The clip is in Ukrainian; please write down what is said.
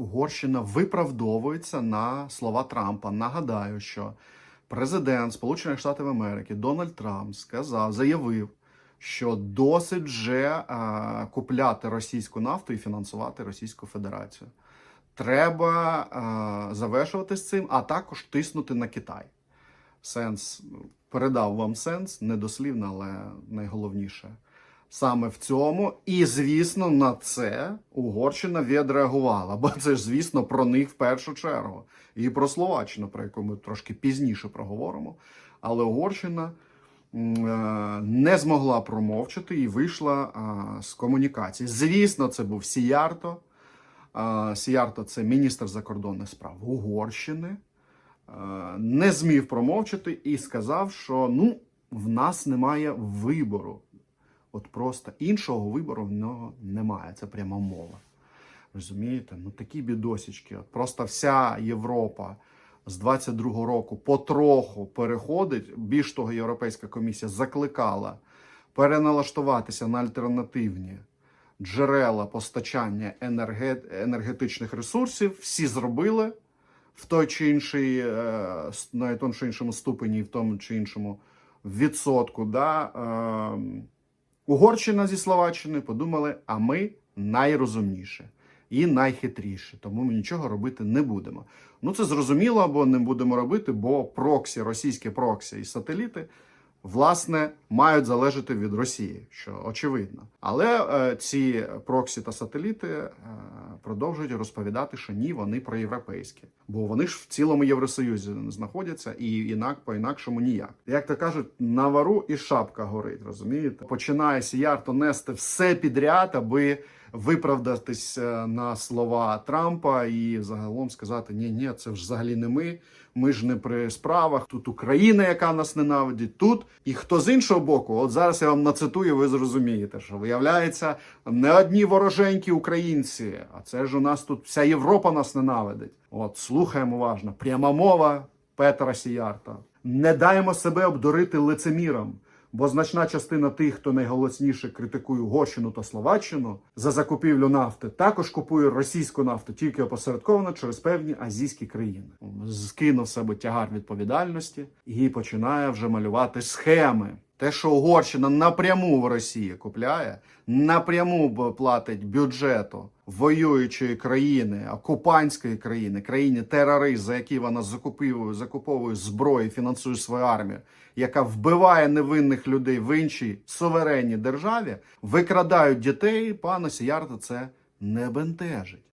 Угорщина виправдовується на слова Трампа. Нагадаю, що президент Сполучених Штатів Америки Дональд Трамп сказав, заявив, що досить вже е, купляти російську нафту і фінансувати Російську Федерацію. Треба е, завершувати з цим, а також тиснути на Китай. Сенс передав вам сенс, недослівно, але найголовніше саме в цьому. І, звісно, на це Угорщина відреагувала, бо це ж, звісно, про них в першу чергу. І про Словаччину, про яку ми трошки пізніше проговоримо. Але Угорщина е, не змогла промовчати і вийшла з комунікації. Звісно, це був Сіярто. Сіярто це міністр закордонних справ Угорщини. Е, Не змів промовчати і сказав, що ну, в нас немає вибору. От просто іншого вибору в нього немає. Це пряма мова. Розумієте? Ну такі бідосічки. От просто вся Європа з 22-го року потроху переходить. Більш того, Європейська комісія закликала переналаштуватися на альтернативні джерела постачання енерге- енергетичних ресурсів. Всі зробили в той чи інший, е, на тому чи іншому ступені, в тому чи іншому відсотку. Да? Угорщина зі Словаччини подумали, а ми найрозумніше і найхитріше, тому ми нічого робити не будемо. Ну це зрозуміло, бо не будемо робити, бо проксі, російські проксі і сателіти, власне, мають залежати від Росії, що очевидно. Але е, ці проксі та сателіти е, продовжують розповідати, що ні, вони проєвропейські, бо вони ж в цілому Євросоюзі знаходяться і інак по інакшому ніяк. Як то кажуть, на вару і шапка горить, розумієте? Починає Сіярто нести все підряд, аби виправдатись е, на слова Трампа і загалом сказати: ні, ні, це ж взагалі не ми. Ми ж не при справах. Тут Україна, яка нас ненавидить, тут і хто з іншого боку, от зараз я вам нацитую, ви зрозумієте, що виявляється не одні вороженькі українці, а це ж у нас тут вся Європа нас ненавидить. От слухаємо уважно. Пряма мова Петра Сіярта. Не даємо себе обдурити лицеміром. Бо значна частина тих, хто найголосніше критикує Угорщину та Словаччину за закупівлю нафти, також купує російську нафту тільки опосередковано через певні азійські країни. Скинув себе тягар відповідальності і починає вже малювати схеми. Те, що Угорщина напряму в Росії купляє, напряму платить бюджету воюючої країни, окупантської країни, країни терорист, за які вона закупує, закуповує зброю, фінансує свою армію, яка вбиває невинних людей в іншій суверенній державі, викрадають дітей. Пана Сіярта це не бентежить.